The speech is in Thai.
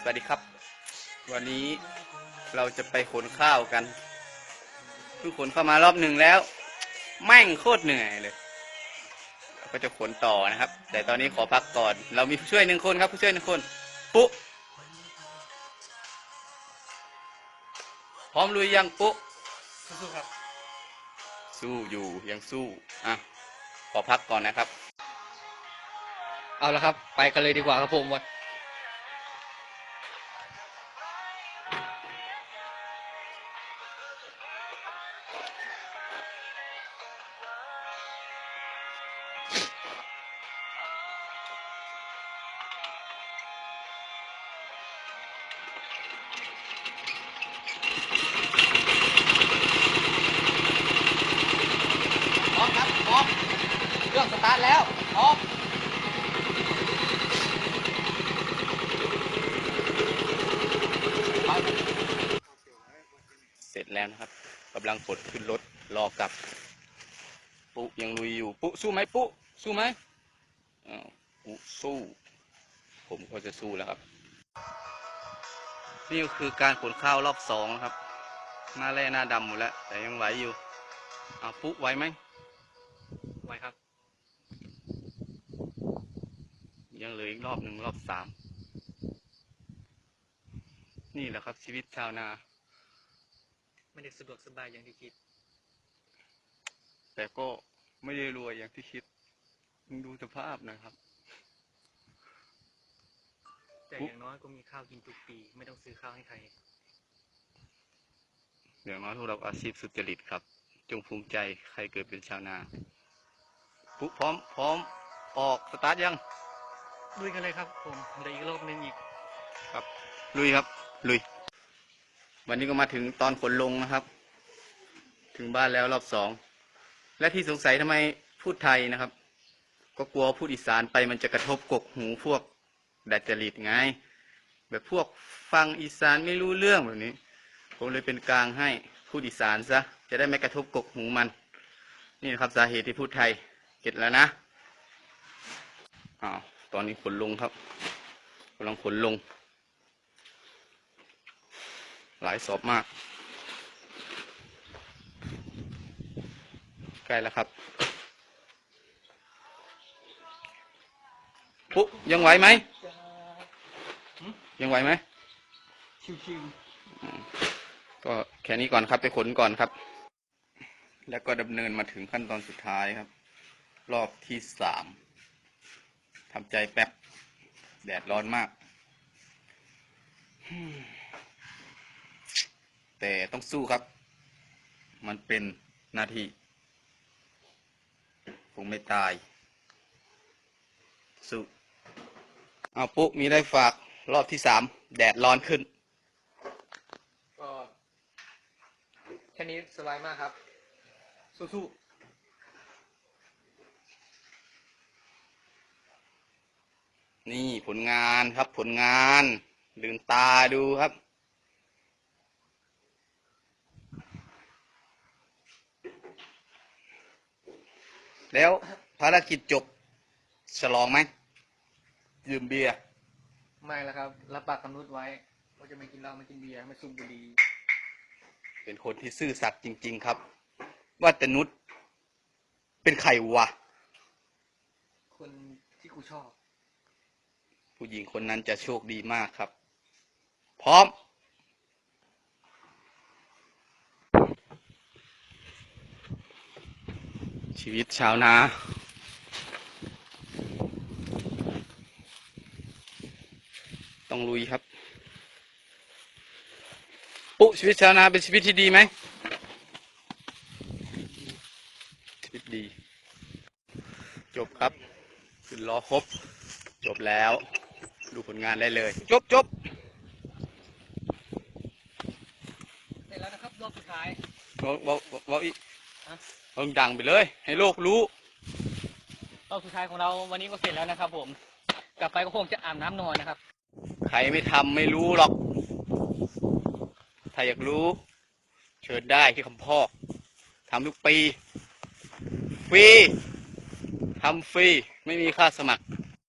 สวัสดีครับ วันนี้เราจะไปขนข้าวกันเพิ่งขนเข้ามารอบหนึ่งแล้ว แม่งโคตรเหนื่อยเลยเราก็จะขนต่อนะครับ แต่ตอนนี้ขอพักก่อน เรามีผู้ช่วยหนึ่งคนครับผู้ช่วยหนึ่งคน ปุ๊พร้อมลุยยังปุ๊สู้ๆครับ สู้อยู่ยังสู้อะขอพักก่อนนะครับ เอาละครับ ไปกันเลยดีกว่าครับผมวัน รื่องสตาร์ทแล้วพร้อมเสร็จแล้วนะครับกำลังกดขึ้นรถรอกลับ ปุ๊ยังลุยอยู่ ปุ๊สู้ไหมปุ๊สู้ไหมอ้าวปุ๊สู้ ผมก็จะสู้แล้วครับ นี่ก็คือการขนข้าวรอบสองนะครับ หน้าแร่หน้าดำหมดแล้ว แต่ยังไหวอยู่อ้าวปุ๊ไหวไหมไว้ครับ ยังเหลืออีกรอบหนึ่งรอบสาม นี่แหละครับ ชีวิตชาวนา ไม่ได้สะดวกสบายอย่างที่คิด แต่ก็ไม่ได้รวยอย่างที่คิดมึงดูสภาพนะครับ แต่อุ๊อย่างน้อยก็มีข้าวกินทุกปี ไม่ต้องซื้อข้าวให้ใคร อย่างน้อยพวกเราอาชีพสุจริตครับ จงภูมิใจใครเกิดเป็นชาวนาปุ๊พร้อมพร้อมออกสตาร์ทยัง ลุยกันเลยครับผมเหลืออีกรอบนึงอีก ครับ ลุยครับ ลุย วันนี้ก็มาถึงตอนขนลงนะครับ ถึงบ้านแล้วรอบสอง และที่สงสัยทำไมพูดไทยนะครับ ก็กลัวพูดอีสานไปมันจะกระทบกกหูพวกดัดจริตไง แบบพวกฟังอีสานไม่รู้เรื่องแบบนี้ ผมเลยเป็นกลางให้พูดอีสานซะ จะได้ไม่กระทบกกหูมัน นี่นะครับสาเหตุที่พูดไทย เก็ตแล้วนะอ้าว ตอนนี้ขนลงครับกำลังขนลง หลายสอบมาก ใกล้แล้วครับปุ๊ยังไหวไหมยังไหวไหมชิวก็แค่นี้ก่อนครับไปขนก่อนครับ แล้วก็ดำเนินมาถึงขั้นตอนสุดท้ายครับ รอบที่สาม ทำใจแป๊บ แดดร้อนมาก แต่ต้องสู้ครับ มันเป็นนาทีคงไม่ตาย สู้เอาปุ๊มีได้ฝากรอบที่สามแดดร้อนขึ้น ก็แค่นี้สบายมากครับ สู้ นี่ผลงานครับผลงานลืมตาดูครับ แล้วภารกิจจบฉลองไหมยืมเบียร์ๆไม่แล้วครับ รับปากกับนุชไว้ว่าจะไม่กินเหล้าไม่กินเบียร์ไม่สูบบุหรี่เป็นคนที่ซื่อสัตย์จริง ๆ ครับ ว่าแต่นุชเป็นใครวะ คนที่กูชอบ ผู้หญิงคนนั้นจะโชคดีมากครับ พร้อม ชีวิตชาวนาต้องลุยครับ ปุ๊ชีวิตชาวนาเป็นชีวิตที่ดีไหมชีวิตดี จบครับขึ้นล้อครบ จบแล้ว ดูผลงานได้เลย จบจบเสร็จแล้วนะครับรอบสุดท้ายบอกบอกบอกอีกฮะ เอาดังไปเลย ให้โลกรู้ รอบสุดท้ายของเราวันนี้ก็เสร็จแล้วนะครับ ผม กลับไปก็คงจะอาบน้ำนอนนะครับ ใครไม่ทำไม่รู้หรอก ถ้าอยากรู้ เชิญได้ที่คำพอกทำทุกปี ฟรีทำฟรี ไม่มีค่าสมัคร